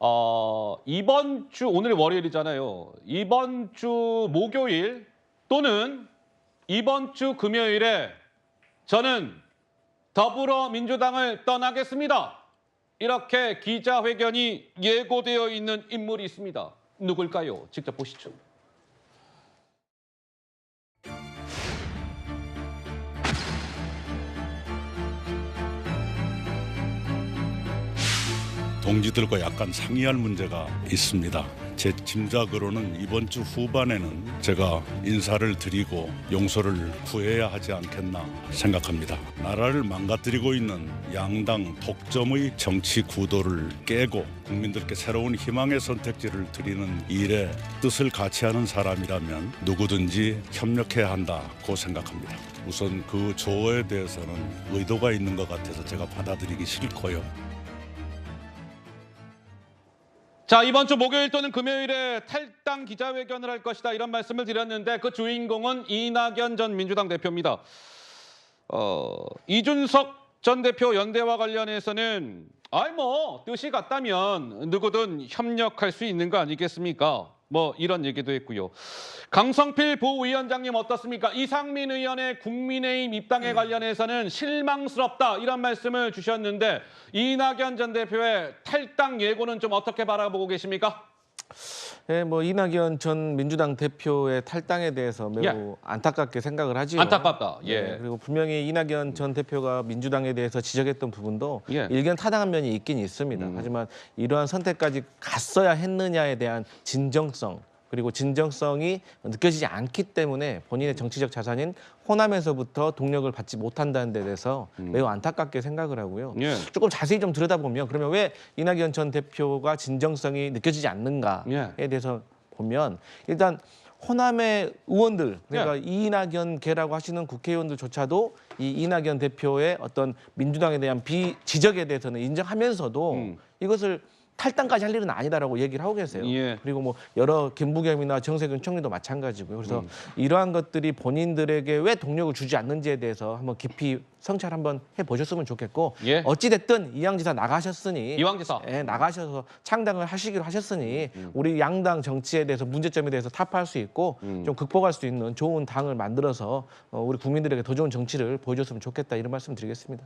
어, 이번 주 오늘 월요일이잖아요. 이번 주 목요일 또는 이번 주 금요일에 저는 더불어민주당을 떠나겠습니다. 이렇게 기자회견이 예고되어 있는 인물이 있습니다. 누굴까요? 직접 보시죠. 동지들과 약간 상의할 문제가 있습니다. 제 짐작으로는 이번 주 후반에는 제가 인사를 드리고 용서를 구해야 하지 않겠나 생각합니다. 나라를 망가뜨리고 있는 양당 독점의 정치 구도를 깨고 국민들께 새로운 희망의 선택지를 드리는 일에 뜻을 같이 하는 사람이라면 누구든지 협력해야 한다고 생각합니다. 우선 그 조어에 대해서는 의도가 있는 것 같아서 제가 받아들이기 싫고요. 자 이번 주 목요일 또는 금요일에 탈당 기자회견을 할 것이다 이런 말씀을 드렸는데 그 주인공은 이낙연 전 민주당 대표입니다. 어, 이준석 전 대표 연대와 관련해서는 아이 뭐 뜻이 같다면 누구든 협력할 수 있는 거 아니겠습니까? 뭐 이런 얘기도 했고요. 강성필 부위원장님 어떻습니까? 이상민 의원의 국민의힘 입당에 관련해서는 실망스럽다 이런 말씀을 주셨는데 이낙연 전 대표의 탈당 예고는 좀 어떻게 바라보고 계십니까? 예, 뭐 이낙연 전 민주당 대표의 탈당에 대해서 매우 예. 안타깝게 생각을 하지요. 안타깝다. 예. 네, 그리고 분명히 이낙연 전 대표가 민주당에 대해서 지적했던 부분도 예. 일견 타당한 면이 있긴 있습니다. 음. 하지만 이러한 선택까지 갔어야 했느냐에 대한 진정성 그리고 진정성이 느껴지지 않기 때문에 본인의 정치적 자산인 호남에서부터 동력을 받지 못한다는 데 대해서 매우 안타깝게 생각을 하고요. 음. 예. 조금 자세히 좀 들여다보면 그러면 왜 이낙연 전 대표가 진정성이 느껴지지 않는가에 예. 대해서 보면 일단 호남의 의원들 그러니까 예. 이낙연계라고 하시는 국회의원들조차도 이 이낙연 대표의 어떤 민주당에 대한 비 지적에 대해서는 인정하면서도 음. 이것을 탈당까지 할 일은 아니다라고 얘기를 하고 계세요. 예. 그리고 뭐 여러 김부겸이나 정세균 총리도 마찬가지고요. 그래서 음. 이러한 것들이 본인들에게 왜 동력을 주지 않는지에 대해서 한번 깊이 성찰 한번 해보셨으면 좋겠고 예. 어찌 됐든 이양지사 나가셨으니 이왕 지사. 예, 나가셔서 창당을 하시기로 하셨으니 우리 양당 정치에 대해서 문제점에 대해서 타파할 수 있고 음. 좀 극복할 수 있는 좋은 당을 만들어서 어, 우리 국민들에게 더 좋은 정치를 보여줬으면 좋겠다 이런 말씀 드리겠습니다.